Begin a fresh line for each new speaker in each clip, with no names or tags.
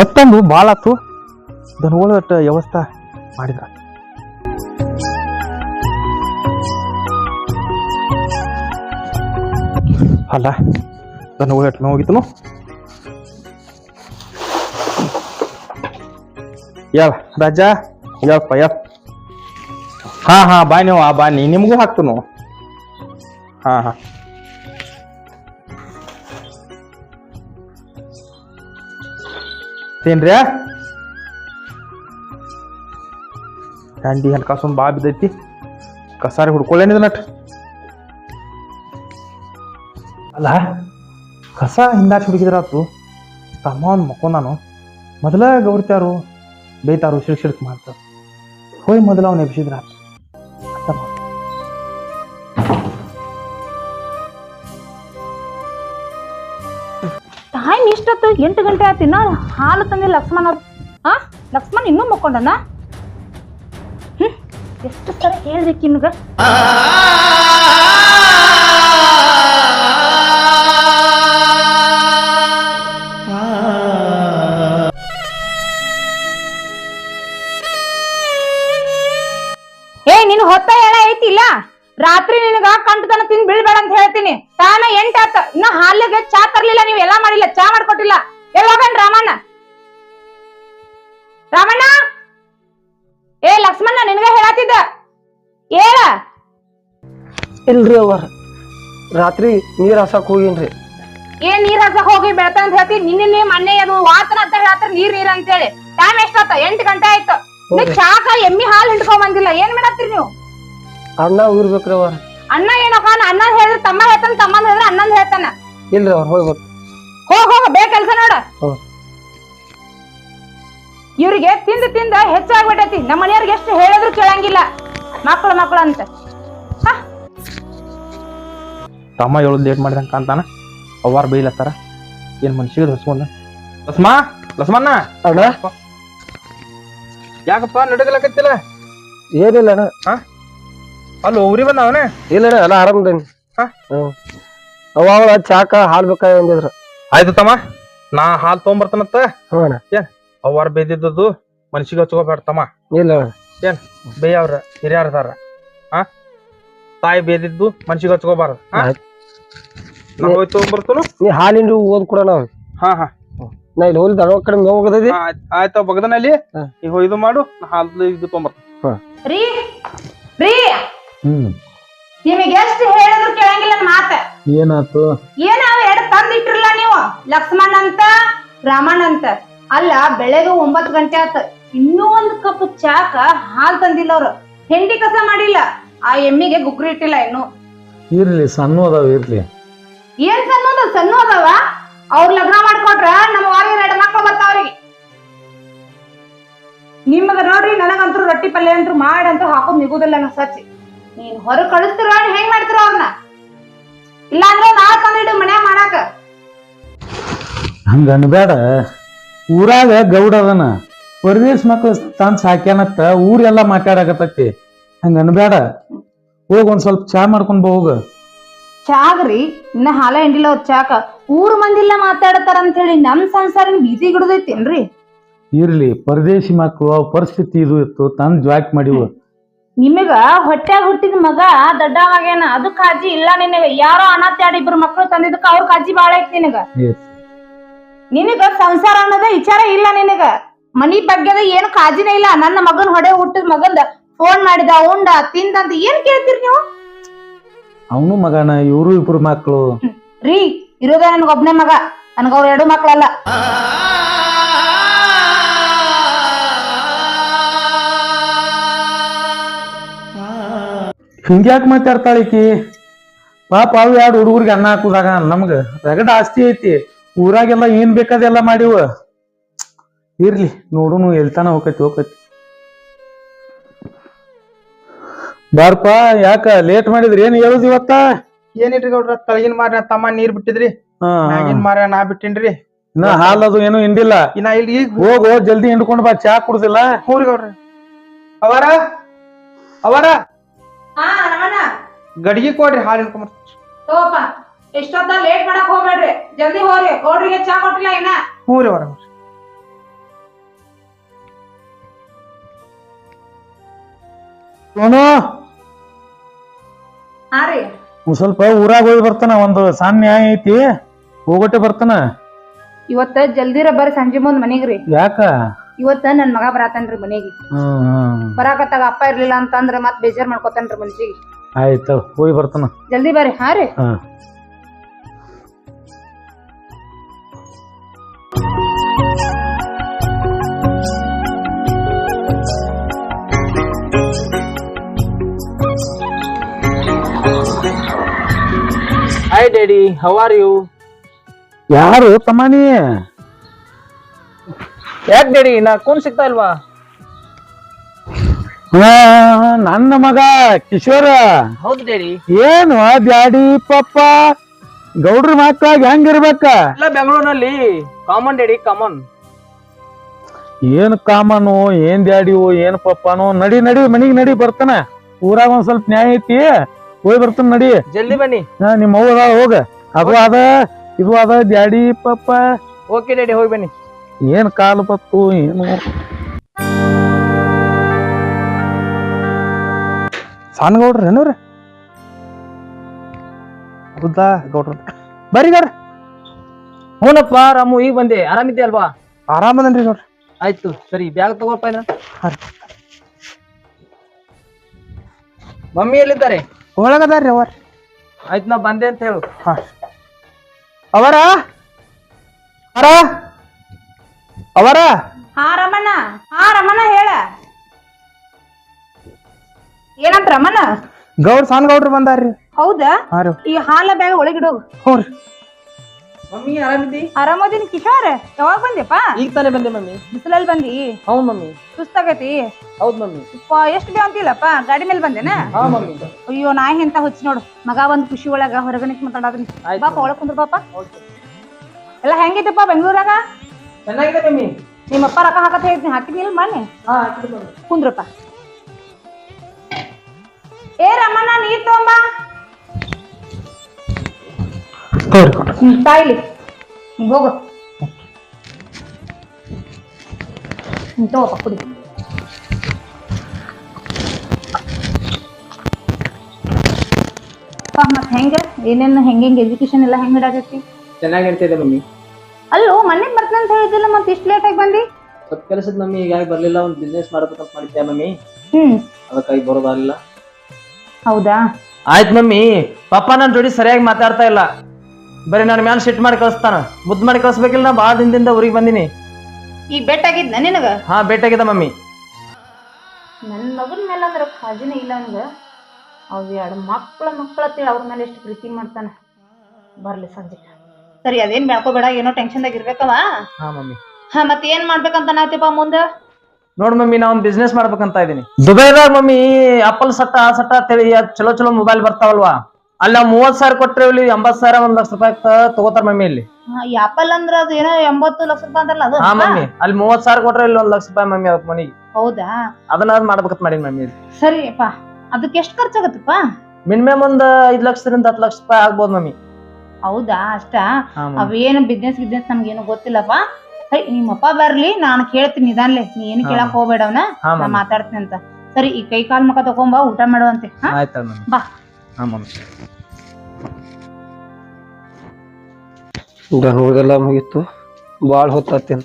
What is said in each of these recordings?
ಹೊತ್ತಂದು ಭಾಳ ಆತು ದನಗಳ ಒಟ್ಟು ವ್ಯವಸ್ಥೆ ಮಾಡಿದ್ರ ಅಲ್ಲ ದನಗಳ ಒಟ್ಟು ಹೋಗಿತ್ತು ಯಾವ, ರಾಜ? ಯಾವಪ್ಪ, ಯಾವ? ಹಾ ಹಾ, ಬಾ ನೀವು, ಆ ನೀ, ನಿಮಗೂ ಹಾಕ್ತನು ಹಾ ಹಾ. ತಿನ್ರಿ ಹ್ಯಾಂಡಿ ಹಣಕಾಸೊಂದು ಬಾ ಬಿದ್ದೈತಿ. ಕಸಾರಿ ಹುಡ್ಕೊಳ್ಳೇನಿದ ನಟ್ ಅಲ್ಲ, ಕಸ ಹಿಂದಾಚಿ ಹುಡುಗಿದ್ರಾತು ತಮ್ಮ ಮಕ್ಕೋ ನಾನು. ಮೊದಲ ಗೌರ್ತಾರು ಬೈತಾರು, ಶಿರ್ಕ್ ಶಿರ್ಕ್ ಮಾಡ್ತಾರ. ಹೋಯ್ ಮೊದಲ ಅವ್ನು ಎಬ್ಸಿದ್ರ
ಟೈಮ್ ಇಷ್ಟೊತ್ತು ಎಂಟು ಗಂಟೆ ಆಯ್ತು ಇನ್ನ? ಹಾಲು ತಂದೆ ಲಕ್ಷ್ಮಣ ಹಾ ಲಕ್ಷ್ಮಣ್ ಇನ್ನೂ ಮಕ್ಕೊಂಡನ? ಹ್ಮ್. ಎಷ್ಟು ಸಲ ಹೇಳ್ಬೇಕು ನಿಮ್ಗ ಏ, ನೀನು ಹೊತ್ತ ಹೇಳ ಐತಿಲ್ಲ ರಾತ್ರಿ ನಿನಗ ಕಂಟತನ ತಿಂದ್ ಬೀಳ್ಬೇಡ ಅಂತ ಹೇಳ್ತೀನಿ. ತಾನ ಎಂಟ ಆತ. ಇನ್ನ ಹಾಲಿಗೆ ಚಾ ತರ್ಲಿಲ್ಲ ನೀವ್ ಎಲ್ಲಾ ಮಾಡಿಲ್ಲ ಚಾ ಮಾಡ್ಕೊಟ್ಟಿಲ್ಲ. ಎಲ್ಲೋಗನ್ ರಾಮಣ್ಣ? ರಾಮಣ್ಣ? ಏ ಲಕ್ಷ್ಮಣ್ಣ ನಿನಗ ಹೇಳತ್ತಿದ್ದ ಏಳ
ಇಲ್ರಿ ಅವರ ರಾತ್ರಿ ನೀರ್ ಹಾಸಕ್ ಹೋಗಿನ್ರಿ.
ಏನ್ ನೀರ್ ಹಸಕ್ ಹೋಗಿ ಬೆಳತ ಅಂತ ಹೇಳ್ತಿ. ನಿನ್ನೆ ಮೊನ್ನೆ ಅದು ವಾತನ ಅಂತ ಹೇಳ್ತಾರ ನೀರ್ ನೀರ್ ಅಂತ ಹೇಳಿ ಟೈಮ್ ಎಷ್ಟಾತ ಎಂಟ್ ಗಂಟೆ ಆಯ್ತು. ಚಾಕ ಎಮ್ಮಿ ಹಾಲು ಹಿಂಡ್ಕೊಂಡ್ ಬಂದಿಲ್ಲ. ಏನ್ ಮಾಡತ್ತೀರಿ ನೀವು?
ಅಣ್ಣ ಊರ್ಬೇಕ್ರಿ ಅವರ
ಅಣ್ಣ ಏನಪ್ಪ ಅಣ್ಣ ಹೇಳಿದ್ರೆ ತಮ್ಮ ಹೇಳ್ತಾನ ತಮ್ಮ ಹೇಳಿದ್ರೆ ಅಣ್ಣಂದ್ ಹೇಳ್ತಾನ.
ಇಲ್ರಿ ಅವ್ರ ಹೋಗ್ಬೋದು
ಹೋಗ್. ಹೋಗ ಬೇಗ ಕೆಲ್ಸ ನೋಡ.
ಹ್ಮ್.
ಇವ್ರಿಗೆ ತಿಂದ ತಿಂದ ಹೆಚ್ಚಾಗ್ಬಿಟ್ಟೈತಿ ನಮ್ಮ ಮನೆಯವ್ರಿಗೆ ಎಷ್ಟು ಹೇಳಿದ್ರು ಕೇಳಂಗಿಲ್ಲ. ಮಕ್ಳು ಮಕ್ಳು ಅಂತ. ಹ?
ತಮ್ಮ ಹೇಳೋದು ಲೇಟ್ ಮಾಡಿದಂಗೆ ಕಾಂತಾನ ಅವ್ವಾರ ಬೈಲತ್ತಾರ ಏನು ಮನ್ಸಿಗೆ ಹೊಸ್ಕೊಂಡ ಲಸ್ಮ ಲಸ್ಮಣ್ಣ.
ಅಣ್ಣ?
ಯಾಕಪ್ಪ ನಡಗಲಕತ್ತಿಲ್ಲ?
ಏನಿಲ್ಲ ಅಣ್ಣ.
ಅಲ್ಲಿ ಊರಿ ಬಂದವನೇ?
ಇಲ್ಲ ಅಣ್ಣ ಎಲ್ಲ ಆರಾಮದೇನಿ
ಹಾ?
ಅವ ಅವಳ ಚಾಕ ಹಾಲ್ ಬೇಕಾ ಅಂದಿದ್ರ.
ಆಯ್ತು ತಮ್ಮ ನಾ ಹಾಲು ತೊಗೊಂಬರ್ತಾನತ್ತ
ಹ್ಞೂ ಅಣ್ಣ.
ಅವ್ವಾರ ಬೇದಿದ್ದದ್ದು ಮನ್ಸಿಗೆ ಹಚ್ಕೋಬೇಡ ತಮ್ಮ.
ಇಲ್ಲ ಅಣ್ಣ.
ಏನ್ ಬೇಯವ್ರ ಹಿರಿಯರ್ದಾರ ಹಾ? ತಾಯಿ ಬೇದಿದ್ದು ಮನ್ಸಿಗೆ ಹಚ್ಕೋಬಾರ್ದು.
ಆಯ್ತ್.
ನಾ ಹೋಗಿ ತೊಗೊಂಬರ್ತನು?
ನೀ ಹಾಲಿಂದು ಓದ್ ಕೂಡ ನಾವು
ಹಾ ಹಾ.
ನಾ ಇಲ್ಲಿ ಹೋಗಿ ಕಡೆ ಮೇವ್ ಹೋಗದೈತಿ
ಆಯ್ತು ಬಗದನಲ್ಲಿ.
ಹಾ.
ಈಗ ಇದು ಮಾಡು ನಾ ಹಾಲು ಇದು ತಗೊಂಬರ್ತೀನಿ.
ರೀ ರೀ.
ಹ್ಮ್.
ನಿಮಗೆ ಎಷ್ಟು ಹೇಳಿದ್ರು ಕೇಳಂಗಿಲ್ಲ ನನ್ ಮಾತ.
ಏನಾತು?
ಏನ ಎರಡು ತಂದಿಟ್ರಲ್ಲ ನೀವು? ಲಕ್ಷ್ಮಣ್ ಅಂತ ರಾಮಣ್ಣ ಅಂತ ಅಲ್ಲ ಬೆಳಗ್ಗೆ ಒಂಬತ್ ಗಂಟೆ ಆತ. ಇನ್ನೂ ಒಂದ್ ಕಪ್ ಚಾಕ ಹಾಲ್ ತಂದಿಲ್ಲ ಅವ್ರು. ಹೆಂಡಿ ಕಸ ಮಾಡಿಲ್ಲ. ಆ ಎಮ್ಮಿಗೆ ಗುಗ್ರಿ ಇಟ್ಟಿಲ್ಲ ಇನ್ನು.
ಇರ್ಲಿ ಸಣ್ಣ ಅದಾವ ಇರ್ಲಿ.
ಏನ್ ಸಣ್ಣದ ಸಣ್ಣ ಅದಾವ? ಅವ್ರ ಲಗ್ನ ಮಾಡ್ಕೊಟ್ರ ನಮ್ಮ ವಾರಿಗೆ ಎರಡು ಮಕ್ಳು ಬರ್ತಾವ್ರಿಗೆ ನಿಮ್ಗ ನೋಡ್ರಿ ನನಗಂತೂ ರೊಟ್ಟಿ ಪಲ್ಯ ಅಂತೂ ಮಾಡಂತೂ ಹಾಕೋದ್ ನಿಗುದಿಲ್ಲ ನಾ ಸಚ್ಚಿ. ನೀನ್ ಹೊರ ಕಳಿಸ್ತಿರೋ ಹೆಂಗ್ ಮಾಡ್ತಿರೋ ಅವ್ರನ್ನ ಇಲ್ಲಾಂದ್ರೆ ನಾಳೆ ತಂದಿಡು ಮನ್ಯಾಗ ಮಾಡಾಕ.
ಹಂಗ ಅನ್ಬೇಡ. ಊರಾಗ ಗೌಡ ಅದನ. ಪರದೇಶ ಮಕ್ಳು ತಾನ್ ಸಾಕ್ಯಾನತ್ತ ಊರೆಲ್ಲ ಮಾತಾಡಕತ್ತೈತಿ. ಹಂಗ ಅನ್ಬೇಡ. ಹೋಗ್ ಒಂದ್ ಸ್ವಲ್ಪ ಚಾ ಮಾಡ್ಕೊಂಡ್ ಹೋಗ.
ಚಾಗ್ರಿ ಇನ್ನ ಹಾಲ ಹಿಂಡಿಲ್ಲ ಅವ್ರ ಚಾಕ. ಊರ್ ಮಂದಿಲ್ಲ ಮಾತಾಡತಾರ ಅಂತ ಹೇಳಿ ನಮ್ ಸಂಸಾರ ಬೀದಿ ಗಿಡದೈತೇನ್ರಿ
ಇರ್ಲಿ ಪರದೇಶಿ ಮಕ್ಕಳು ಅವ್ರ ಪರಿಸ್ಥಿತಿ ಇದು ಇತ್ತು ತಂದ್ ಜಾಕ್ ಮಾಡಿವು.
ನಿಮಗ ಹೊಟ್ಯಾಗ ಹುಟ್ಟಿದ ಮಗ ದೊಡ್ಡವಾಗೇನ ಅದು ಕಾಜಿ ಇಲ್ಲ ನಿನಗ. ಯಾರೋ ಅನಾಥ ಎರಡು ಇಬ್ರು ಮಕ್ಳು ತಂದಿದ್ದಕ್ಕ ಅವ್ರ ಕಾಜಿ ಬಾಳ ಐತಿ ನಿನಗ. ನಿನಗ ಸಂಸಾರ ಅನ್ನೋದ ವಿಚಾರ ಇಲ್ಲ ನಿನಗ. ಮನಿ ಬಗ್ಗೆದ ಏನು ಕಾಜಿನೇ ಇಲ್ಲ. ನನ್ನ ಮಗನ ಹೊಡೆ ಹುಟ್ಟಿದ ಮಗಂದ ಫೋನ್ ಮಾಡಿದ ಉಂಡ ತಿಂದ ಅಂತ ಏನ್ ಕೇಳ್ತೀರಿ ನೀವು?
ಅವನು ಮಗನ ಇವರು ಇಬ್ರು ಮಕ್ಕಳು
ರೀ ಇರೋದ ನನ್ಗ ಒಬ್ನೇ ಮಗ. ನನಗ ಅವ್ರ ಎರಡು ಮಕ್ಳಲ್ಲ.
ಹಿಂಗ್ಯಾಕ್ ಮಾತಾಡ್ತಾಳ ಈಕಿ? ಪಾಪ ಅವು ಎರಡು ಹುಡುಗರಿಗೆ ಅನ್ನ ಹಾಕುದಾಗ ನಮ್ಗ ರಗಡ ಆಸ್ತಿ ಐತಿ. ಊರಾಗೆಲ್ಲ ಏನ್ ಬೇಕಾದೆಲ್ಲ ಮಾಡಿವ. ಇರ್ಲಿ ನೋಡುನು ಎಲ್ತಾನ ಹೋಗತಿ ಹೋಗತಿ ಬಾರ್ಪ ಯಾಕ ಲೇಟ್ ಮಾಡಿದ್ರಿ? ಏನ್ ಹೇಳುದು ಇವತ್ತ?
ಏನಿಟ್ರಿ ಗೌಡ್ರ ತಳಗಿನ ಮಾರ ತಮ್ಮ ನೀರ್ ಬಿಟ್ಟಿದ್ರಿ. ಮ್ಯಾಗಿನ ಮಾರ ನಾ ಬಿಟ್ಟಿನ್ರಿ.
ಇನ್ನ ಅದು ಏನು ಹಿಂಡಿಲ್ಲ.
ಇನ್ನ ಇಲ್ಲಿ
ಹೋಗೋ ಜಲ್ದಿ ಹಿಂಡ್ಕೊಂಡ್ ಬಾ ಚಾ ಕುಡ್ದಿಲ್ಲ.
ಹ್ಞೂರಿ ಗೌಡ್ರ. ಅವರ? ಅವರ?
ಆ ರಮಣ.
ಗಡಿಗೆ ಕೊಡ್ರಿ ಹಾಲು
ಹಿಡ್ಕೊಂಬರ್ ತೋಪ ಲೇಟ್ ಮಾಡಕ್ ಹೋಗ್ಬೇಡ್ರಿ. ಜಲ್ದಿ ಹೋಗ್ರಿ. ಗೌಡ್ರಿಗೆ ಚಾ ಕೊಟ್ಟಿಲ್ಲ ಇನ್ನ.
ಹ್ಞೂ ರೀ ಅವ್ರ
ರೀ.
ಸ್ವಲ್ಪ ಊರಾಗ ಹೋಗಿ ಬರ್ತಾನ ಒಂದು ಸಣ್ಣ ನ್ಯಾಯ ಐತಿ. ಹೋಗೋಟೆ ಬರ್ತಾನ.
ಇವತ್ತ ಜಲ್ದಿರ ಬರ್ರಿ ಸಂಜೆ ಮುಂದ್ ಮನಿಗ್ರಿ
ಯಾಕ?
ಇವತ್ತ ನನ್ ಮಗ ಬರಾತನ್ರಿ ಮನೆಗೆ?
ಹ್ಮ್ ಹ್ಮ್.
ಬರಾಕತ್ತಾಗ ಅಪ್ಪ ಇರ್ಲಿಲ್ಲ ಅಂತಂದ್ರ ಮತ್ ಬೇಜಾರ್ ಮಾಡ್ಕೊತಾನ್ರಿ ಮನ್ಸಿಗೆ.
ಆಯ್ತು ಹೋಗಿ ಬರ್ತಾನ.
ಜಲ್ದಿ ಬರ್ರಿ ಹಾ ರೀ.
ಹಾ.
Hi daddy how are you
ಯಾರು ತಮ್ಮನಿ?
ಯಾಕೆ ಡ್ಯಾಡಿ? ನಾ ಕೂನ್ ಸಿಗ್ತಾ ಇಲ್ವಾ?
ಹಾ, ನನ್ನ ಮಗ ಕಿಶೋರ.
ಹೌದು ಡ್ಯಾಡಿ.
ಏನು ಡ್ಯಾಡಿ ಪಪ್ಪ ಗೌಡ್ರ ಮಕ್ಳಾಗ ಹೆಂಗಿರ್ಬೇಕ?
ಎಲ್ಲ ಬೆಂಗಳೂರಿನಲ್ಲಿ. Come on daddy come on
ಏನ್ ಕಾಮನು ಏನ್ ಡ್ಯಾಡಿವು ಏನ್ ಪಪ್ಪನು ನಡಿ ನಡಿ ಮನಿಗ್ ನಡಿ ಬರ್ತಾನ. ಊರಾಗ ಒಂದ್ ಸ್ವಲ್ಪ ನ್ಯಾಯ ಐತಿ. ಹೋಗಿ ಬರ್ತಾನ ನಡಿ.
ಜಲ್ದಿ ಬನ್ನಿ.
ಹಾ, ನಿಮ್ಮ ಅವ್ವ ಅದಾಳ ಹೋಗ. ಅದು ಅದ ಇದು ಅದ ಡ್ಯಾಡಿ ಪಪ್ಪ
ಓಕೆ ಡ್ಯಾಡಿ ಹೋಗಿ ಬನ್ನಿ.
ಏನ್ ಕಾಲು ಬತ್ತು ಏನು?
ಸಣ್ಣ ಗೌಡ್ರ ರೀ? ಹೌದಾ ಗೌಡ್ರ. ಬರ್ರಿ ಗೌಡ್ರ.
ಹ್ಞೂನಪ್ಪ ರಾಮು ಈಗ ಬಂದೆ. ಆರಾಮಿದ್ದೆ ಅಲ್ವಾ?
ಆರಾಮದನ್ರಿ ಗೌಡ್ರ?
ಆಯ್ತು ಸರಿ ಬ್ಯಾಗ್ ತಗೋಪ್ಪ
ಇನ್ನ.
ಮಮ್ಮಿ ಎಲ್ಲಿದ್ದಾರೆ?
ಒಳಗದಾರ್ರಿ ಅವರ್
ಆಯ್ತು ನಾ ಬಂದೆ ಅಂತ ಹೇಳು.
ಹಾ ಅವರ? ಅವರ? ಅವರ?
ಹಾ ರಮಣ ಹಾ ರಮಣ ಹೇಳ. ಏನಂತ ರಮಣ
ಗೌಡ್ ಸಣ್ಣ ಗೌಡ್ರು ಬಂದಾರ್ರಿ.
ಹೌದಾ?
ಹಾ ರೀ.
ಈ ಹಾಲ ಬ್ಯಾಗ ಒಳಗಿಡೋಗು
ಹ್ಞೂ ರೀ.
ಮಮ್ಮಿ ಆರಾಮಿದ್ದಿ
ಆರಾಮದಿನ ಕಿಶೋರ್. ಯಾವಾಗ ಬಂದೆಪ್ಪ
ಈಗ ತಾನೇ ಬಂದೆ ಮಮ್ಮಿ.
ಬಿಸಿಲಲ್ಲಿ ಬಂದಿ?
ಹೌದು ಮಮ್ಮಿ.
ಸುಸ್ತಾಗೈತಿ?
ಹೌದು ಮಮ್ಮಿ.
ಯಪ್ಪ ಎಷ್ಟು ಬೇ ಅಂತಿಲ್ಲಪ್ಪ? ಗಾಡಿ ಮೇಲೆ ಬಂದೇನ?
ಹಾ ಮಮ್ಮಿ.
ಅಯ್ಯೋ ನಾ ಎಂತ ಹುಚ್ಚಿ ನೋಡು. ಮಗ ಒಂದ್ ಖುಷಿ ಒಳಗ ಹೊರಗಣಿಕ್ ಮಾತಾಡೋದ್ರಿ.
ಆಯ್ತು.
ಬಾಪ ಒಳಗ್ ಕುಂದ್ರ ಬಾಪ ಎಲ್ಲ ಹೆಂಗಿದ್ದಪ್ಪ ಬೆಂಗಳೂರಾಗ?
ಚೆನ್ನಾಗಿದೆ ಮಮ್ಮಿ.
ನಿಮ್ಮಪ್ಪ ರೊಕ್ಕ ಹಾಕತ್ ಹೇಳಿದ್ನಿ ಹಾಕಿದ್ನಿಲ್ಲ ಮನೆ
ಹಾ ಹಾಕಿದೆ ಮಮ್ಮಿ.
ಕುಂದ್ರಪ್ಪ ಏ ರಮಣ್ಣ ನೀರ್ ತಗೊಂಬ. ಹ್ಮ್ ತಾಯಿಲಿ ಹಿಂಗ್ ಹೋಗು. ಹ್ಮ್ ತಗೋಪ್ಪ ಕುಡಿ. ಮತ್ತೆ ಮತ್ ಹೆಂಗ? ಏನೇನು ಹೆಂಗೆಂಗ್ ಎಜುಕೇಶನ್ ಎಲ್ಲ ಹೆಂಗ್ ಇಡಾಕೈತಿ
ಚೆನ್ನಾಗಿ ಇರ್ತಿದೆ ಮಮ್ಮಿ.
ಅಲ್ಲೋ ಮನೆ ಬರ್ತೇನೆ ಅಂತ ಹೇಳಿದಿಲ್ಲ ಮತ್ತೆ ಇಷ್ಟು ಲೇಟ್ ಆಗಿ ಬಂದಿ?
ಸ್ವಲ್ಪ ಕೆಲಸದ ಮಮ್ಮಿ ಈಗ ಯಾಕೆ ಬರಲಿಲ್ಲ ಒಂದು ಬಿಸ್ನೆಸ್ ಮಾಡ್ಬೇಕಂತ ಮಾಡಿದ್ದೆ ಮಮ್ಮಿ?
ಹ್ಮ್.
ಅದಕ್ಕಾಗಿ ಬರೋದಾಗಲಿಲ್ಲ
ಹೌದಾ?
ಆಯ್ತು ಮಮ್ಮಿ ಪಪ್ಪ ನನ್ನ ಜೋಡಿ ಸರಿಯಾಗಿ ಮಾತಾಡ್ತಾ ಇಲ್ಲ. ಬರೀ ನನ್ನ ಮ್ಯಾಲ ಸಿಟ್ ಮಾಡಿ ಕಳಿಸ್ತಾನ. ಮುದ್ದು ಮಾಡಿ ಕಳಿಸ್ಬೇಕಿಲ್ಲ ನಾ ಭಾಳ ದಿನದಿಂದ ಊರಿಗೆ ಬಂದಿನಿ.
ಈಗ ಬೆಟ್ಟಾಗಿದ್ನ ನಿನಗ?
ಹಾ ಭೇಟಿಯಾಗಿದೆ ಮಮ್ಮಿ.
ನನ್ನ ಮಗನ ಮೇಲೆ ಅಂದ್ರೆ ಖಾಜಿನೇ ಇಲ್ಲ ಅವನಿಗೆ ಅವ್ ಎರಡು ಮಕ್ಕಳ ಮಕ್ಕಳ ತಿಳಿ ಅವ್ರ ಮೇಲೆ ಎಷ್ಟು ಪ್ರೀತಿ ಮಾಡ್ತಾನೆ. ಬರಲಿ ಸಂಜೆ. ಸರಿ ಅದೇನ್ ಬೇಡ ಏನೋ ಟೆನ್ಷನ್ದಾಗ ಇರ್ಬೇಕವ
ಹಾ ಮಮ್ಮಿ.
ಹಾ ಮತ್ತೆ ಏನ್ ಮಾಡ್ಬೇಕಂತ ನಾತಿಪ್ಪ ಮುಂದ?
ನೋಡ್ ಮಮ್ಮಿ ನಾ ಒಂದ್ ಬಿಸ್ನೆಸ್ ಮಾಡ್ಬೇಕಂತ ಇದೀನಿ. ದುಬೈದಾಗ ಮಮ್ಮಿ ಆಪಲ್ ಸಟ್ಟ ಆ ಸಟ್ಟ ಅಂತೇಳಿ ಅದ್ ಚಲೋ ಚಲೋ ಮೊಬೈಲ್ ಬರ್ತಾವಲ್ವಾ? ಅಲ್ಲ ನಾವು ಮೂವತ್ ಸಾವಿರ ಕೊಟ್ರೆ ಇಲ್ಲಿ ಎಂಬತ್ ಸಾವಿರ ಒಂದ್ ಲಕ್ಷ ರೂಪಾಯಿ ತಗೋತಾರ ಮಮ್ಮಿ ಇಲ್ಲಿ.
ಈ ಆಪಲ್ ಅಂದ್ರ ಅದು ಏನೋ ಎಂಬತ್ತು ಲಕ್ಷ ರೂಪಾಯಿ ಅಂದ್ರಲ್ಲ ಅದು?
ಹಾ ಮಮ್ಮಿ. ಅಲ್ಲಿ ಮೂವತ್ ಸಾವಿರ ಕೊಟ್ರೆ ಇಲ್ಲಿ ಒಂದ್ ಲಕ್ಷ ರೂಪಾಯಿ ಮಮ್ಮಿ ಅದಕ್ಕೆ ಮನಿಗೆ.
ಹೌದಾ?
ಅದನ್ನ ಅದ್ ಮಾಡ್ಬೇಕಂತ ಮಾಡೀನಿ ಮಮ್ಮಿ
ಸರಿಯಪ್ಪ. ಅದಕ್ಕೆ ಎಷ್ಟು ಖರ್ಚಾಗತ್ತಪ್ಪ?
ಮಿನಿಮಮ್ ಒಂದ್ ಐದ್ ಲಕ್ಷದಿಂದ ಹತ್ತು ಲಕ್ಷ ರೂಪಾಯಿ ಆಗ್ಬೋದು ಮಮ್ಮಿ.
ಹೌದಾ? ಅಷ್ಟ. ಅವೇನು ಬಿಸ್ನೆಸ್ ಬಿಸ್ನೆಸ್ ನಮ್ಗೇನು ಗೊತ್ತಿಲ್ಲಪ್ಪ? ಸರಿ ನಿಮ್ಮಪ್ಪ ಬರ್ಲಿ ನಾನು ಕೇಳ್ತೀನಿ ನಿಧಾನ್ಲೆ. ನೀ ಏನು. ಕೇಳಕ್ ಹೋಗ್ಬೇಡವನ ನಾ ಮಾತಾಡ್ತೀನಿ ಅಂತ. ಸರಿ ಈ ಕೈ ಕಾಲ್ ಮುಖ ತಗೊಂಬ ಊಟ ಮಾಡುವಂತೆ ಬಾ.
ಬೆಂಗಳೂರೆಲ್ಲ ಮುಗೀತು. ಭಾಳ ಹೊತ್ತಾತೇನು.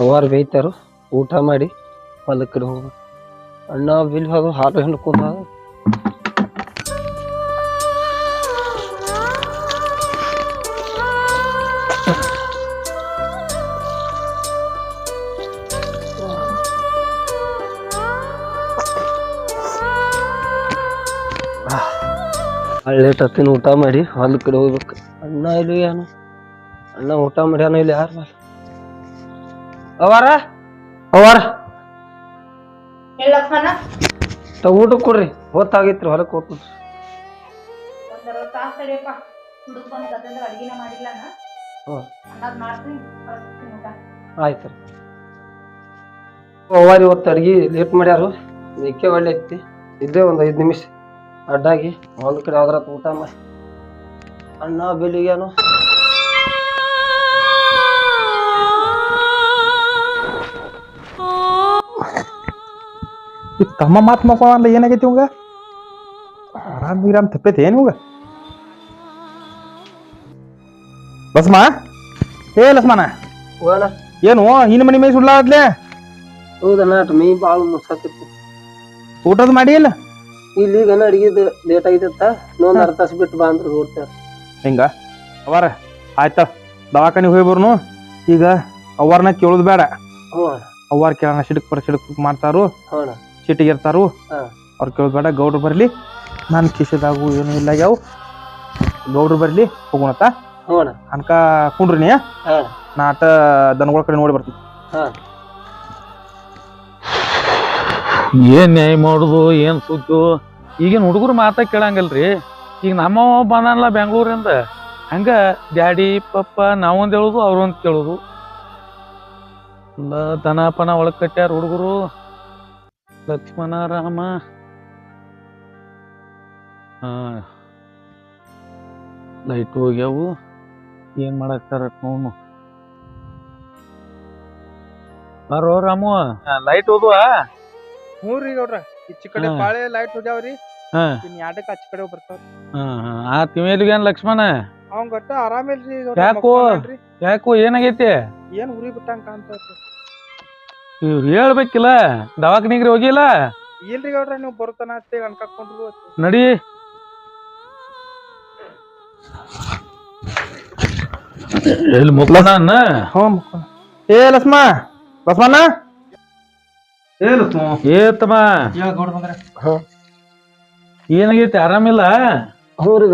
ಅವಾರು ಬೇಯ್ತಾರು. ಊಟ ಮಾಡಿ ಹೊಲದ ಹೋಗ ಹೋಗ್ಬೇಕು ಅಣ್ಣ ಬಿಲ್ ಹೋದ ಹಾಲು ಹಿಂಡ್ಕೊಂಡ ಲೇಟ್ ಹತ್ತಿನ ಊಟ ಮಾಡಿ ಹೊಲದ ಕಡೆ ಹೋಗ್ಬೇಕು. ಅಣ್ಣ ಇಲ್ಲಿ ಏನು? ಅಣ್ಣ ಊಟ ಮಾಡ್ಯಾನ ಇಲ್ಲಿ ಯಾರು ಅವಾರ? ಅವಾರ? ಊಟ ಕೊಡ್ರಿ ಹೊತ್ತಾಗೈತ್ರಿ ಹೊಲಕ್ಕೆ
ಊಟ.
ಆಯ್ತು ರೀ. ಅವ್ವಾರ ಇವತ್ತು ಅಡ್ಗೆ ಲೇಟ್ ಮಾಡ್ಯಾರು. ನಿಕ್ಕೆ ಒಳ್ಳೆ ಐತಿ. ಇದ್ದೇ ಒಂದು ಐದು ನಿಮಿಷ. ಅಡ್ಡಾಗಿ ಹೊಲದ ಕಡೆ ಯಾವ್ದಾರ ಊಟ ಮಾಡಿ ಅಣ್ಣ ಬೆಲಿಗೇನು
ಈ ತಮ್ಮ ಮಾತು ಮಕ್ಕಳ ಏನಾಗೈತಿ ಇವಂಗ? ಆರಾಮ್ ಗಿರಾಮ್ ತಪ್ಪೈತಿ ಏನು ಇವಾಗ? ಲಸ್ಮ? ಏ ಲಸ್ಮನ?
ಹೋಗೋಣ
ಏನು ಇನ್ನು ಮನಿ ಮೈ ಸುಡ್ಲಾದ್ಲೆ
ಹೌದಣ್ಣ ಮೈ ಭಾಳ ಮುಸಾತಿತ್ತು
ಊಟದ ಮಾಡಿ ಇಲ್ಲ?
ಇಲ್ಲಿ ಈಗ ಅಡಿಗೆದು ಲೇಟ್ ಆಗಿತ್ತ ಇನ್ನೊಂದ್ ಅರ್ಧ ತಾಸು ಬಿಟ್ಟು ಬಾ ಅಂದ್ರೆ ಹೋಗ್ತೇವೆ
ಹಿಂಗ? ಅವರ ಆಯ್ತ. ದವಾಖಾನೆ ಹೋಗಿ ಬರ್ನು ಈಗ ಅವ್ರನ್ನ ಕೇಳೋದು ಬೇಡ
ಹ್ಞೂ.
ಅವ್ವಾರ ಕೇಳೋಣ ಸಿಡಕ್ ಬರ ಸಿಡಕ್ ಮಾಡ್ತಾರು.
ಹೋಣ
ಚೀಟಿಗೆ ಇರ್ತಾರು
ಹಾ.
ಅವ್ರು ಕೇಳೋದು ಬೇಡ ಗೌಡ್ರು ಬರ್ಲಿ. ನಾನು ಕಿಶದಾಗು ಏನು ಇಲ್ಲ ಯಾವ. ಗೌಡ್ರು ಬರ್ಲಿ ಹೋಗೋಣತ್ತ
ಅಣ್ಣ.
ಅನ್ಕ ಕುಂಡ್ರಿ ನೀ
ಹಾ.
ನಾ ಆಟ ದನಗಳ ಕಡೆ ನೋಡಿ ಬರ್ತೀನಿ.
ಹಾ.
ಏನ್ ನ್ಯಾಯ ಮಾಡುದು, ಏನ್ ಸುದ್ದು? ಈಗಿನ ಹುಡುಗರು ಮಾತಾ ಕೇಳಂಗಲ್ರಿ. ಈಗ ನಮ್ಮ ಬಂದಾನಲ್ಲ ಬೆಂಗಳೂರಿಂದ. ಹಂಗ ಡ್ಯಾಡಿ, ಪಪ್ಪ, ನಾವೊಂದ್ ಹೇಳುದು, ಅವ್ರೊಂದ್ ಕೇಳುದು. ಎಲ್ಲ ದನ ಪನ ಒಳಗ್ ಕಟ್ಟ್ಯಾರ ಹುಡುಗರು. ಲಕ್ಷ್ಮಣ ರಾಮ ಲೈಟ್ ಹೋಗ್ಯಾವು. ಏನ್ ಮಾಡಾಕ್ತಾರ ನೋನು ಬರೋ ರಾಮು ಲೈಟ್ ಹೋದ್ವಾ?
ಹ್ಞೂ ರೀ ಗೌಡ್ರ ಈಚೆ
ಕಡೆ ಹಾ.
ಬಾಳೆ ಲೈಟ್ ಹೋಗ್ಯಾವ್ರಿ
ಹಾ.
ಇನ್ ಯಾಡಕ್ಕೆ ಆಚೆ ಕಡೆ ಬರ್ತಾವ
ಹಾ ಹಾ. ಆ ತಿಮೇಲಿಗೇನ್ ಲಕ್ಷ್ಮಣ?
ಅವ್ನ್ ಗಟ್ಟ ಆರಾಮಿಲ್ರಿ
ಯಾಕೋ? ಯಾಕೋ ಏನಾಗೈತಿ?
ಏನ್ ಉರಿ ಬಿಟ್ಟಂಗ ಕಾಣ್ತ
ಇವ್ರು ಹೇಳ್ಬೇಕಿಲ್ಲ ದವಾಖಾನಿಗ್ರಿ ಹೋಗಿಲ್ಲ?
ಇಲ್ರಿ ಗೌಡ್ರ ನೀವು ಬರ್ತಾನ ಅಂತ ಅನ್ಕೊಂಡ್ರು
ನಡಿ. ಎಲ್ಲಿ ಮುಗ್ಲಣ್ಣ
ಹ್ಞೂ ಏ ಲಕ್ಷ್ಮ ಲಕ್ಷ್ಮಣ್ಣ? ಏ ಬಂದ್ರೆ?
ಏನಾಗೈತಿ? ಆರಾಮಿಲ್ಲ?
ಹ್ಞೂ ರೀ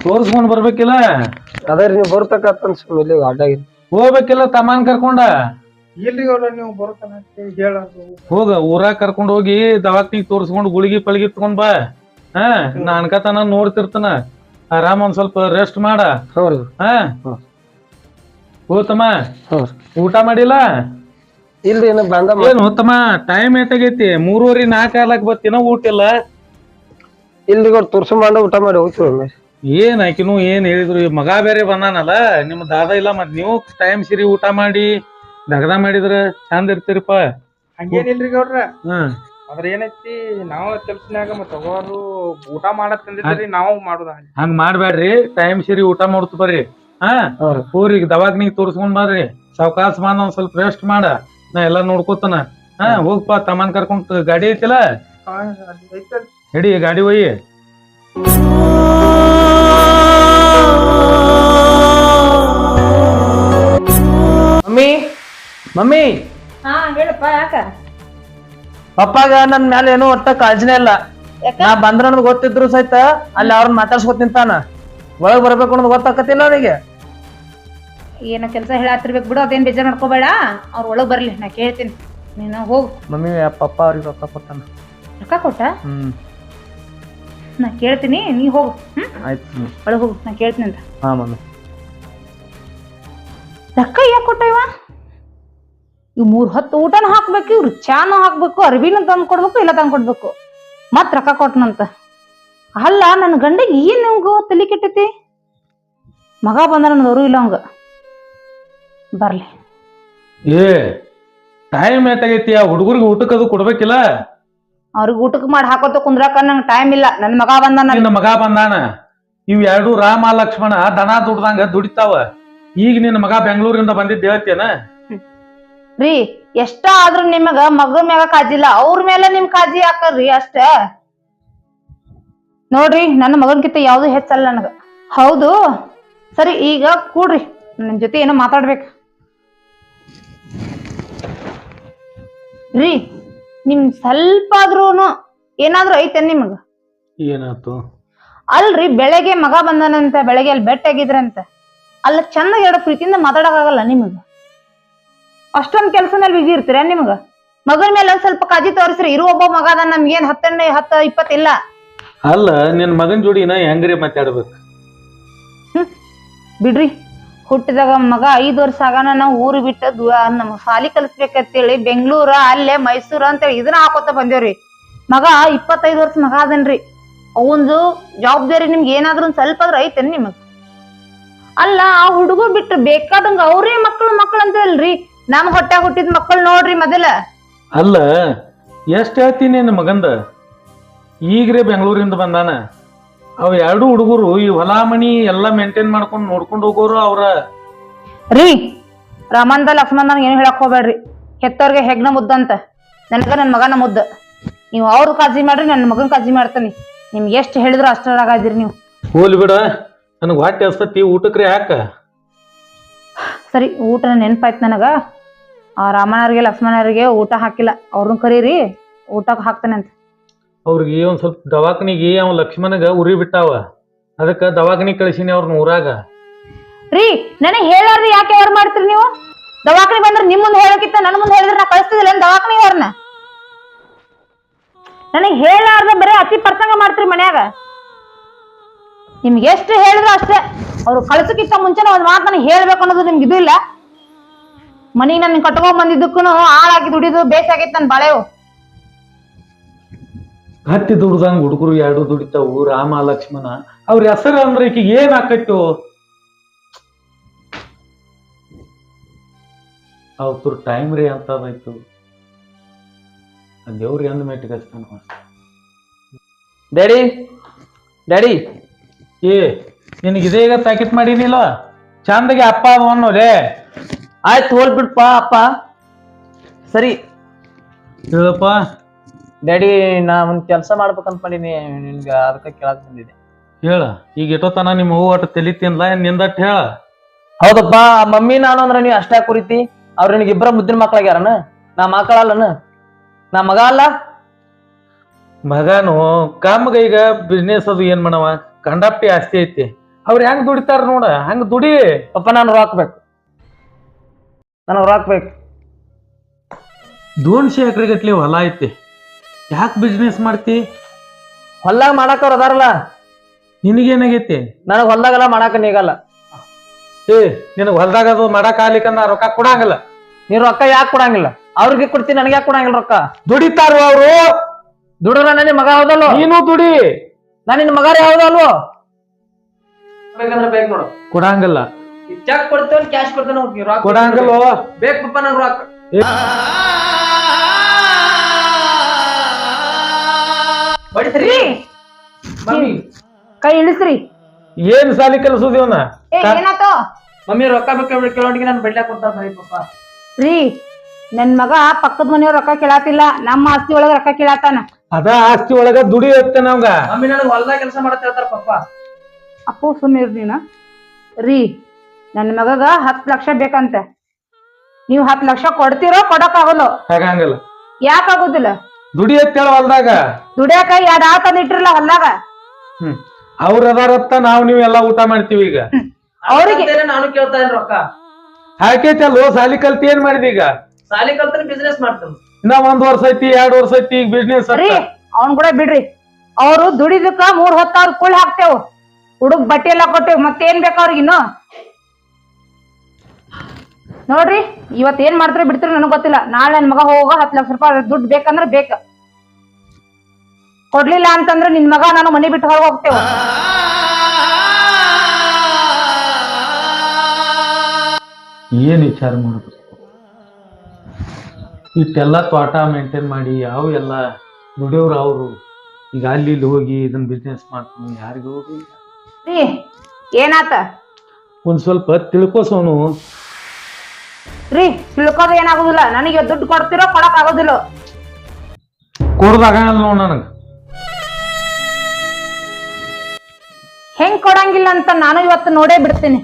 ತೋರ್ಸ್ಕೊಂಡ್ ಬರ್ಬೇಕಿಲ್ಲ?
ಅದೇ ರೀ ನೀವು ಬರ್ತಕ್ಕಂತ ಅಡ್ಡಾಗಿ.
ಹೋಗ್ಬೇಕಿಲ್ಲ ತಮ್ಮನ್ ಕರ್ಕೊಂಡ?
ಇಲ್ರಿ ನೀವು ಬರ್ತಾನ ಅಂತ ಹೇಳೋದು
ಹೋಗ ಊರಾಗ ಕರ್ಕೊಂಡ್ ಹೋಗಿ ದವಾಖಾನಿಗ್ ತೋರಿಸ್ಕೊಂಡು ಗುಳಿಗಿ ಪಳಿಗಿ ತಗೊಂಡ್ ಬಾ. ಹಾ ನಾ ಅನ್ಕತನ ನೋಡ್ತಿರ್ತನ. ಆರಾಮ್ ಒಂದ್ ಸ್ವಲ್ಪ ರೆಸ್ಟ್ ಮಾಡ. ಹಾ. ಹೋತಮ್ಮ? ಊಟ ಮಾಡಿಲ್ಲ?
ಇಲ್ರಿ ಏನು ಬಂದ
ಏನ್ ಉತ್ತಮ ಟೈಮ್ ಏಟಾಗೈತಿ ಮೂರುವರೆ ನಾಲ್ಕು ಆಲಕ್ ಬತ್ತಿನ ಊಟ ಇಲ್ಲ
ಇಲ್ರಿ ಗೌಡ್ರ ತುರ್ಸ್ಕೊಂಡ್ ಊಟ ಮಾಡಿ ಹೋಗ್ತೀವಿ ಒಮ್ಮೆ.
ಏನ್ ಆಕಿನು ಏನ್ ಹೇಳಿದ್ರು? ಈ ಮಗ ಬೇರೆ ಬಂದಾನಲ್ಲ ನಿಮ್ ದಾದ ಇಲ್ಲ ಮತ್ ನೀವು ಟೈಮ್ ಸಿರಿ ಊಟ ಮಾಡಿ ದಗದ ಮಾಡಿದ್ರ ಚಂದ ಇರ್ತೀರಿಪ್ಪ.
ಹಂಗೇನಿಲ್ರಿ ಗೌಡ್ರ?
ಹ್ಮ್.
ಅದ್ರ ಏನೈತಿ ನಾವು ಕೆಲ್ಸನ್ಯಾಗ ಮತ್ತ ತಗೋರು ಊಟ ಮಾಡತ್ತಂದ್ರಿ ನಾವು ಮಾಡುದ
ಹಂಗ. ಮಾಡ್ಬೇಡ್ರಿ ಟೈಮ್ ಸಿರಿ ಊಟ ಮಾಡ್ತು ಬರ್ರಿ. ಹಾ?
ಪೂರಿ ದವಾಗ್
ಊರಿಗೆ ದವಾಖಾನಿಗ್ ತೋರ್ಸ್ಕೊಂಡ್ ಬರ್ರಿ. ಸಾವ್ಕಾಶ ಮಾಡ ಒಂದ್ ಸ್ವಲ್ಪ ರೆಸ್ಟ್ ಮಾಡ. ನಾ ಎಲ್ಲಾ ನೋಡ್ಕೋತಾನ. ಹಾ ಹೋಗ್ಪ ತಮ್ಮನ್ ಕರ್ಕೊಂಡ್ ಗಾಡಿ ಐತಿಲ್ಲ? ಹಿಡಿ ಗಾಡಿ ಒಯ್ಯಿ.
ಮಮ್ಮಿ? ಮಮ್ಮಿ?
ಹಾ ಹೇಳಪ್ಪ ಯಾಕ?
ಪಪ್ಪಾಗ ನನ್ ಮ್ಯಾಲ ಏನೋ ಒಟ್ಟ ಕಾಳಜಿನೇ ಇಲ್ಲ.
ಯಾಕ?
ನಾ ಬಂದ್ರ ಅನ್ನೋದು ಗೊತ್ತಿದ್ರು ಸಹಿತ ಅಲ್ಲಿ ಅವ್ರನ್ನ ಮಾತಾಡ್ಸ್ಕೊತ ನಿಂತಾನ. ಒಳಗ್ ಬರ್ಬೇಕು ಅನ್ನೋದು ಗೊತ್ತಾಕತಿಲ್ಲ ಅವನಿಗೆ.
ಏನ ಕೆಲಸ ಹೇಳತ್ತಿರ್ಬೇಕು ಬಿಡು ಅದೇನ್ ಬೇಜಾರ್ ಮಾಡ್ಕೋಬೇಡ. ಅವ್ರ ಒಳಗ್ ಬರಲಿ ನಾ ಕೇಳ್ತೀನಿ. ನೀನು ಹೋಗು.
ಮಮ್ಮಿ ಪಪ್ಪ ಅವ್ರಿಗೆ ರೊಕ್ಕ ಕೊಟ್ಟಾನ.
ರೊಕ್ಕ ಕೊಟ್ಟ?
ಹ್ಮ್.
ನಾ ಕೇಳ್ತೀನಿ ನೀ ಹೋಗು. ಹ್ಮ್?
ಆಯ್ತು ಒಳಗೆ
ಒಳಗ್ ಹೋಗು ನಾ ಕೇಳ್ತೀನಿ ಅಂತ.
ಹಾ ಮಮ್ಮಿ.
ರೊಕ್ಕ ಯಾಕೆ ಕೊಟ್ಟ ಇವ? ಇವ್ ಮೂರ್ ಹೊತ್ತು ಊಟನೂ ಹಾಕ್ಬೇಕು ಇವ್ರು ಚಾನೂ ಹಾಕ್ಬೇಕು ಅರ್ಬಿನೂ ತಂದು ಕೊಡ್ಬೇಕು ಇಲ್ಲ ತಂದು ಕೊಡ್ಬೇಕು. ಮತ್ ರೊಕ್ಕ ಕೊಟ್ಟನಂತ ಅಲ್ಲ ನನ್ನ ಗಂಡಿಗೆ ಏನ್ ನಿಮ್ಗೂ ತಲೆ ಕೆಟ್ಟೈತಿ? ಮಗ ಬಂದ ಅವರು ಇಲ್ಲ ಅವಂಗ ಬರ್ಲಿ.
ಏ ಟೈಮ್ ಏಟಾಗೈತಿ ಆ ಹುಡುಗರಿಗೆ ಊಟಕ್ಕೆ ಅದು ಕೊಡ್ಬೇಕಿಲ್ಲ?
ಅವ್ರಿಗೆ ಊಟಕ್ಕೆ ಮಾಡಿ ಹಾಕೋತ ಕುಂದ್ರಾಕ ನಂಗೆ ಟೈಮ್ ಇಲ್ಲ. ನನ್ನ ಮಗ ಬಂದ
ನಿನ್ನ ಮಗ ಬಂದಾನ? ಇವ್ ಎರಡು ರಾಮ ಲಕ್ಷ್ಮಣ ದನ ದುಡ್ದಂಗ ದುಡಿತಾವ. ಈಗ ನಿನ್ನ ಮಗ ಬೆಂಗಳೂರಿಂದ ಬಂದಿದ್ದ ಹೇಳ್ತೇನ
ರೀ ಎಷ್ಟ ಆದ್ರು ನಿಮಗ ಮಗ ಮ್ಯಾಗ ಕಾಜಿಲ್ಲ ಅವ್ರ ಮೇಲೆ ನಿಮ್ ಕಾಜಿ ಹಾಕರ್ರಿ ಅಷ್ಟ. ನೋಡ್ರಿ ನನ್ನ ಮಗನ್ಕಿಂತ ಯಾವ್ದು ಹೆಚ್ಚಲ್ಲ ನನಗ. ಹೌದು. ಸರಿ ಈಗ ಕೂಡ್ರಿ. ನನ್ನ ಜೊತೆ ಏನೋ ಮಾತಾಡ್ಬೇಕು. ರೀ ನಿಮ್ ಸ್ವಲ್ಪ ಆದ್ರೂನು ಏನಾದ್ರೂ ಐತೆ ನಿಮಗ?
ಏನಾಯ್ತು?
ಅಲ್ರಿ ಬೆಳಗ್ಗೆ ಮಗ ಬಂದನಂತ ಬೆಳಗ್ಗೆ ಅಲ್ಲಿ ಬೆಟ್ಟಾಗಿದ್ರಂತೆ. ಅಲ್ಲ ಚಂದ ಎರಡು ಪ್ರೀತಿಯಿಂದ ಮಾತಾಡಕ್ಕಾಗಲ್ಲ ನಿಮಗ? ಅಷ್ಟೊಂದ್ ಕೆಲಸ ಮೇಲೆ ಬಿಜಿ ಇರ್ತೀರ ನಿಮಗ? ಮಗನ ಮೇಲೆ ಒಂದ್ ಸ್ವಲ್ಪ ಕಾಜಿ ತೋರಿಸ್ರಿ ಇರೋ ಒಬ್ಬ ಮಗ ಅದ ನಮ್ಗೇನ್ ಹತ್ತನೇ ಹತ್ತ ಇಪ್ಪತ್ತಿಲ್ಲ?
ಅಲ್ಲ ನಿನ್ ಮಗನ್ ಜೋಡಿನ ಹೆಂಗ್ರಿ ಮಾತಾಡ್ಬೇಕು?
ಬಿಡ್ರಿ. ಹುಟ್ಟಿದಾಗ ಮಗ ಐದು ವರ್ಷ ಆಗಾನ ನಾವು ಊರು ಬಿಟ್ಟು ದೂ ನಮ್ಮ ಸಾಲಿ ಕಲಿಸ್ಬೇಕಂತೇಳಿ ಬೆಂಗಳೂರ, ಅಲ್ಲೇ ಮೈಸೂರ ಅಂತೇಳಿ ಇದನ್ನ ಹಾಕೋತ ಬಂದೇವ್ರಿ. ಮಗ ಇಪ್ಪತ್ತೈದು ವರ್ಷ ಮಗ ಅದನ್ರಿ ಅವಂದು ಜವಾಬ್ದಾರಿ ನಿಮ್ಗೆ ಏನಾದ್ರೂ ಸ್ವಲ್ಪ ಆದ್ರೂ ಐತೇನ್ ನಿಮಗ್? ಅಲ್ಲ, ಆ ಹುಡುಗ ಬಿಟ್ಟು ಬೇಕಾದಂಗ ಅವ್ರೇ ಮಕ್ಕಳು ಮಕ್ಕಳು ಅಂತ ಹೇಳ್ರಿ. ನಮ್ ಹೊಟ್ಟೆ ಹುಟ್ಟಿದ ಮಕ್ಕಳು ನೋಡ್ರಿ ಮೊದಲ.
ಅಲ್ಲ, ಎಷ್ಟು ಹೇಳ್ತೀನಿ ನಿನ್ನ ಮಗಂದ? ಈಗ್ರೆ ಬೆಂಗಳೂರಿಂದ ಬಂದಾನ. ಅವ್ ಎರಡು ಹುಡುಗರು ಈ ಹೊಲ ಮನಿ ಎಲ್ಲ ಮೇಂಟೈನ್ ಮಾಡ್ಕೊಂಡು ನೋಡ್ಕೊಂಡು ಹೋಗೋರು ಅವ್ರ.
ರೀ ರಾಮಂದ ಲಕ್ಷ್ಮಣ ಏನು ಹೇಳಕ್ ಹೋಗ್ಬೇಡ್ರಿ. ಹೆತ್ತವ್ರಿಗೆ ಹೆಗ್ನ ಮುದ್ದಂತ ನನಗ ನನ್ನ ಮಗನ ಮುದ್ದ. ನೀವು ಅವ್ರ ಕಾಜಿ ಮಾಡ್ರಿ ನನ್ನ ಮಗನ ಕಾಜಿ ಮಾಡ್ತಾನೆ. ನಿಮ್ಗೆ ಎಷ್ಟು ಹೇಳಿದ್ರು ಅಷ್ಟರಾಗದಿರಿ ನೀವು.
ಹೋಲಿ ಬಿಡ ನನಗೆ ಹೊಟ್ಟೆ ಹಸ್ತತಿ ಊಟಕ್ರಿ ಹಾಕ
ಸರಿ ಊಟ ನೆನಪಾಯ್ತು ನನಗ. ಆ ರಾಮಣ್ಣವ್ರಿಗೆ ಲಕ್ಷ್ಮಣರಿಗೆ ಊಟ ಹಾಕಿಲ್ಲ. ಅವ್ರನ್ನ ಕರೀರಿ ಊಟಕ್ಕೆ ಹಾಕ್ತಾನೆ ಅಂತ.
ಅವ್ರಿಗೆ ಒಂದು ಸ್ವಲ್ಪ ದವಾಖಾನಿಗೆ ಅವ ಲಕ್ಷ್ಮಣಗ ಉರಿ ಬಿಟ್ಟಾವ. ಅದಕ್ಕ ದವಾಖಾನಿ ಕಳಿಸಿನಿ ಅವ್ರನ್ನ ಊರಾಗ
ರೀ, ನನಗೆ ಹೇಳಾರ್ರಿ ಯಾಕೆ ಅವ್ರು ಮಾಡ್ತೀರಿ ನೀವು? ದವಾಖಾನೆ ಬಂದ್ರೆ ನಿಮ್ಮ ಮುಂದೆ ಹೇಳಕ್ಕಿತ್ತ ನನ್ನ ಮುಂದೆ ಹೇಳಿದ್ರೆ ನಾ ಕಳಿಸ್ತಿದಿಲ್ಲ ದವಾಖಾನಿ ಅವ್ರನ್ನ ನನಗೆ ಹೇಳಾರ್ದ ಬರೀ ಅತಿ ಪ್ರಸಂಗ ಮಾಡ್ತೀರಿ ಮನ್ಯಾಗ. ನಿಮ್ಗೆ ಎಷ್ಟು ಹೇಳಿದ್ರು ಅಷ್ಟೇ. ಅವ್ರು ಕಳ್ಸಕ್ಕಿಂತ ಮುಂಚೆನೆ ಒಂದು ಮಾತು ನನಗೆ ಹೇಳ್ಬೇಕು ಅನ್ನೋದು ನಿಮ್ಗೆ ಇದು ಇಲ್ಲ. ಮನೆಗೆ ನನ್ನ ಕಟ್ಕೊಂಡ್ ಬಂದಿದ್ದಕ್ಕೂ ಹಾಳಾಗಿ ದುಡಿದು ಬೇಸಾಗಿತ್ತು ನನ್ನ ಬಾಳೆವು.
ಹತ್ತಿ ದುಡ್ದಂಗ ಹುಡುಗರು ಎರಡು ದುಡಿತಾವು ರಾಮ ಲಕ್ಷ್ಮಣ ಅವ್ರ ಹೆಸರು ಅಂದ್ರೆ ಈಕಿಗೆ ಏನ್ ಆಕೈತು? ಅವ್ರ ಟೈಮ್ ರೀ ಅಂತದಾಯ್ತು ದೇವ್ರಿ ಎಂದ ಮೆಟ್ಟಿಗೆ ಹಚ್ತಾನ
ಡ್ಯಾಡಿ ಡ್ಯಾಡಿ.
ಏ ನಿನಗೆ ಇದೇ ಈಗ ಪ್ಯಾಕೆಟ್ ಮಾಡೀನಿಲ್ಲ? ಚಂದಗೆ ಅಪ್ಪ ಅದು ಅನ್ನೋಲೇ
ಆಯ್ತು ಹೋಲ್ ಬಿಡ್ಪ ಅಪ್ಪ. ಸರಿ.
ಹೇಳಪ್ಪ.
ಡ್ಯಾಡಿ ನಾ ಒಂದ್ ಕೆಲಸ ಮಾಡ್ಬೇಕಂತ ಮಾಡೀನಿ ನಿನ್ಗ ಅದಕ್ಕೆ ಕೇಳಕ್ ಬಂದಿದೆ
ಹೇಳ ಈಗ ಎಷ್ಟೋತನ ನಿಮ್ಮ ಹೂ ಒಟ್ಟು ತಲಿ ತಿನ್ಲ ನಿಂದಟ್ ಹೇಳ?
ಹೌದಪ್ಪ ಮಮ್ಮಿ ನಾನು ಅಂದ್ರೆ ನೀವ್ ಅಷ್ಟೇ ಕುರಿತಿ ಅವ್ರ ನಿನಗೆ ಇಬ್ಬರ ಮುದ್ದಿನ ಮಕ್ಳಾಗ್ಯಾರನ? ನಾ ಮಕ್ಕಳಲ್ಲನ ನಾ ಮಗ ಅಲ್ಲ?
ಮಗನು ಕಾಮಗ ಈಗ ಬಿಸ್ನೆಸ್ ಅದು ಏನ್ ಮಾಡವ? ಕಂಡಾಪ್ಟಿ ಆಸ್ತಿ ಐತಿ. ಅವ್ರ ಹೆಂಗ್ ದುಡಿತಾರ ನೋಡ ಹಂಗ ದುಡಿ.
ಪಪ್ಪ ನಾನು ರಾಕ್ಬೇಕು ನಾನು ರಾಕ್ಬೇಕು
ದೋನ್ಶೆ ಎಕರೆ ಗಟ್ಲೆ ಹೊಲ ಐತಿ. ಯಾಕೆ ಬಿಸ್ನೆಸ್ ಮಾಡ್ತಿ?
ಹೊಲ್ದಾಗ ಮಾಡಾಕವ್ರ ಅದಾರಲ್ಲ.
ನಿನಗೇನಾಗೈತಿ?
ನನಗೆ ಹೊಲ್ದಾಗೆಲ್ಲ ಮಾಡಾಕ ನೀಗಲ್ಲ
ಏ ನಿನಗೆ ಹೊಲ್ದಾಗ ಅದು ಮಾಡಕ್ ಆಗ್ಲಿಕ್ಕ ನಾ ರೊಕ್ಕ ಕೊಡಂಗಿಲ್ಲ.
ನೀ ರೊಕ್ಕ ಯಾಕೆ ಕೊಡಂಗಿಲ್ಲ? ಅವ್ರಿಗೆ ಕೊಡ್ತೀನಿ ನನಗೆ ಯಾಕೆ ಕೊಡಂಗಿಲ್ಲ ರೊಕ್ಕ?
ದುಡಿತಾರ ಅವ್ರು?
ದುಡ್ರ ನನ್ನ ಮಗ ಹೌದಲ್ವ
ನೀನು ದುಡಿ.
ನಾನು ನಿನ್ನ ಮಗಾರ ಯಾವ್ದಲ್ವ ಬೇಕಂದ್ರೆ ಬೇಕು ನೋಡು.
ಕೊಡಂಗಿಲ್ಲ.
ಚೆಕ್ ಕೊಡ್ತೇವೆ ಕ್ಯಾಶ್ ಕೊಡ್ತೇನೆ
ಕೊಡಂಗಿಲ್ಲ.
ಬೇಕಪ್ಪ ನಂಗೆ ರೊಕ್ಕ. ಮಮ್ಮಿ.
ಕೈ ಇಳಿಸ್ರಿ.
ಏನ್ ಸಾಲಿ ಕಲಿಸೋದಿವನ
ಏ ಏನಾತೋ
ಮಮ್ಮಿ ರೊಕ್ಕ ಬೇಕು ಕೆಲವೊಂದಿಗೆ ನಾನು ಬಡ್ಲಾಕ್ ಕೊಡ್ತಾರ ಬರೀ ಪಪ್ಪ.
ರೀ ನನ್ ಮಗ ಪಕ್ಕದ ಮನೆಯವ್ರ ರೊಕ್ಕ ಕೇಳಾತಿಲ್ಲ. ನಮ್ಮ ಆಸ್ತಿ ಒಳಗ ರೊಕ್ಕ ಕೇಳಾತಾನ.
ಅದ ಆಸ್ತಿ ಒಳಗ ದುಡಿ ಇರುತ್ತೆ ನಮ್ಗ
ಮಮ್ಮಿ ನನಗೆ ಹೊಲ್ದಾಗ ಕೆಲಸ ಮಾಡತ್ತ ಹೇಳ್ತಾರ ಪಪ್ಪ.
ಅಪ್ಪು ಸುಮ್ಮನೆ ನೀನ. ರೀ ನನ್ ಮಗಗ ಹತ್ ಲಕ್ಷ ಬೇಕಂತೆ. ನೀವು ಹತ್ ಲಕ್ಷ ಕೊಡ್ತೀರೋ ಕೊಡಕ್ ಆಗಲ್ಲ.
ಯಾಕಾಗೋದಿಲ್ಲ
ಯಾಕೆ ಆಗೋದಿಲ್ಲ
ದುಡಿ ಎತ್ತೇಳ ಹೊಲ್ದಾಗ.
ದುಡಿಯಾಕ ಎರಡ್ ಆತನ ತಂದ್ ಇಟ್ಟಿರಲ್ಲ ಹೊಲ್ದಾಗ.
ಹ್ಮ್. ಅವ್ರ ಅದಾರತ್ತ ನಾವ್ ನೀವ್ ಎಲ್ಲಾ ಊಟ ಮಾಡ್ತೀವಿ ಈಗ.
ಅವ್ರಿಗೆ-
ಅವ್ರಿಗೆ ನಾನು ಕೇಳ್ತಾ ಇಲ್ಲ ರೊಕ್ಕ.
ಹಾಕೈತಲ್ಲೋ ಸಾಲಿ ಕಲ್ತಿ ಏನ್ ಮಾಡಿದಿ ಈಗ?
ಸಾಲಿ ಕಲ್ತಿನ ಬಿಸ್ನೆಸ್ ಮಾಡ್ತಾನೆ.
ಇನ್ನ ಒಂದ್ ವರ್ಷ ಐತಿ ಎರಡ್ ವರ್ಷ ಐತಿ ಈಗ ಬಿಸ್ನೆಸ್
ರೀ ಅವ್ನ್ ಕೂಡ ಬಿಡ್ರಿ. ಅವ್ರು ದುಡಿದಕ್ಕ ಮೂರ್ ಹೊತ್ತ ಅವ್ರ ಕುಳ್ ಹಾಕ್ತೇವ್. ಹುಡುಗ್ ಬಟ್ಟೆ ಎಲ್ಲ ಕೊಟ್ಟೇವ್ ಮತ್ತೇನ್ ಬೇಕ ಅವ್ರಿಗೆ ಇನ್ನು? ನೋಡ್ರಿ ಇವತ್ ಏನ್ ಮಾಡ್ತಾರೆ ಬಿಡ್ತೀರಿ ನನಗ್ ಗೊತ್ತಿಲ್ಲ. ನಾಳೆ ನನ್ ಮಗ ಹೋಗ ಹತ್ ಲಕ್ಷ ರೂಪಾಯಿ ದುಡ್ಡು ಬೇಕಂದ್ರ ಬೇಕ. ಕೊಡ್ಲಿಲ್ಲ ಅಂತಂದ್ರೆ ನಿನ್ ಮಗ ನಾನು ಮನೆ ಬಿಟ್ಟು ಹೊರಗೆ ಹೋಗ್ತೇವೆ.
ಏನ್ ವಿಚಾರ ಮಾಡ್ಬೇಕು ಇಷ್ಟೆಲ್ಲ ತೋಟ ಮೇಂಟೈನ್ ಮಾಡಿ ಯಾವ ಎಲ್ಲ ದುಡಿಯೋರು ಅವರು. ಈಗ ಅಲ್ಲಿ ಇಲ್ಲಿ ಹೋಗಿ ಇದನ್ನ ಬಿಸ್ನೆಸ್ ಮಾಡ್ತೀನಿ ಯಾರಿಗೂ ಹೋಗಿ
ರೀ ಏನಾತ?
ಒಂದ್ ಸ್ವಲ್ಪ ತಿಳ್ಕೊಸೋನು.
ರೀ ತಿಳ್ಕೋದು ಏನಾಗುದಿಲ್ಲ. ನನಗೆ ದುಡ್ಡು ಕೊಡ್ತಿರೋ ಕೊಡಕ್ ಆಗೋದಿಲ್ಲ.
ಕೊಡ್ದಾಗ ನೋಡ್ ನನಗ.
ಕೊಡಂಗಿಲ್ಲ ಅಂತ ನಾನು ಇವತ್ತು ನೋಡೇ ಬಿಡ್ತೀನಿ.